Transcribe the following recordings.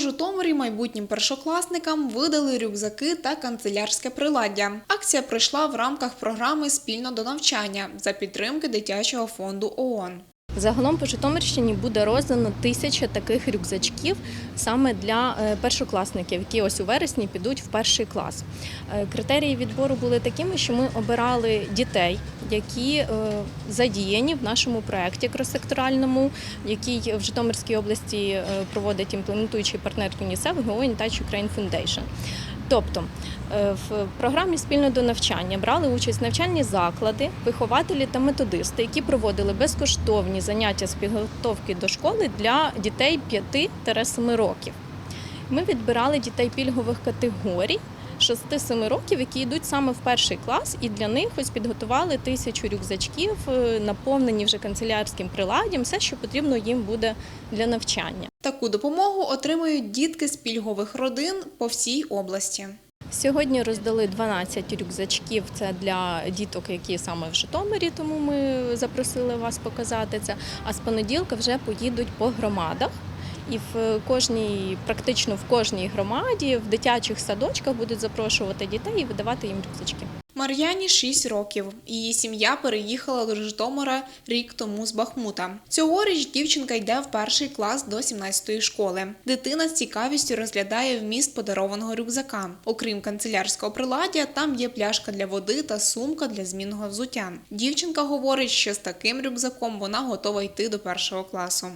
Житомирі майбутнім першокласникам видали рюкзаки та канцелярське приладдя. Акція пройшла в рамках програми Спільно до навчання за підтримки дитячого фонду ООН. Загалом по Житомирщині буде роздано тисяча таких рюкзачків саме для е, першокласників, які ось у вересні підуть в перший клас. Е, Критерії відбору були такими, що ми обирали дітей, які е, задіяні в нашому проєкті кросекторальному, який в Житомирській області проводить імплементуючий партнер ЮНІСЕФ ГО Touch Ukraine Foundation. Тобто е, в програмі спільно до навчання брали участь навчальні заклади, вихователі та методисти, які проводили безкоштовні заняття з підготовки до школи для дітей 5-7 років. Ми відбирали дітей пільгових категорій 6-7 років, які йдуть саме в перший клас, і для них ось підготували тисячу рюкзачків, е, наповнені вже канцелярським приладдям, все, що потрібно їм буде для навчання. Таку допомогу отримують дітки з пільгових родин по всій області. Сьогодні роздали 12 рюкзачків. Це для діток, які саме в Житомирі, тому ми запросили вас показати це. А з понеділка вже поїдуть по громадах. І в кожній, практично в кожній громаді, в дитячих садочках будуть запрошувати дітей і видавати їм рюкзачки. Мар'яні 6 років. Її сім'я переїхала до Житомира рік тому з Бахмута. Цьогоріч дівчинка йде в перший клас до 17-ї школи. Дитина з цікавістю розглядає вміст подарованого рюкзака. Окрім канцелярського приладдя, там є пляшка для води та сумка для змінного взуття. Дівчинка говорить, що з таким рюкзаком вона готова йти до першого класу.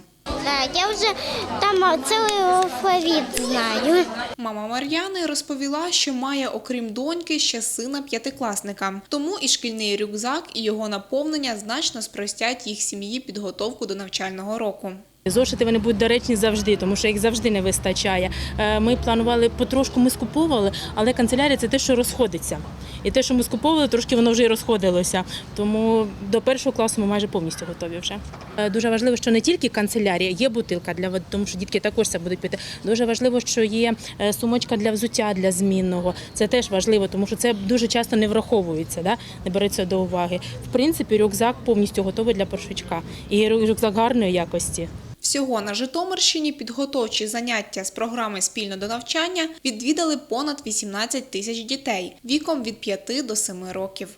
Я вже там цілий алфавіт знаю. Мама Мар'яни розповіла, що має, окрім доньки, ще сина п'ятикласника. Тому і шкільний рюкзак, і його наповнення значно спростять їх сім'ї підготовку до навчального року. Зошити вони будуть доречні завжди, тому що їх завжди не вистачає. Е, Ми планували потрошку, ми скуповували, але канцелярія це те, що розходиться. І те, що ми скуповували, трошки воно вже і розходилося. Тому до першого класу ми майже повністю готові вже. Е, Дуже важливо, що не тільки канцелярія, є бутилка для води, тому що дітки також це будуть пити. Дуже важливо, що є е, сумочка для взуття для змінного. Це теж важливо, тому що це дуже часто не враховується, да? не береться до уваги. В принципі, рюкзак повністю готовий для першачка. І рюкзак гарної якості. Всього на Житомирщині підготовчі заняття з програми спільно до навчання відвідали понад 18 тисяч дітей віком від 5 до 7 років.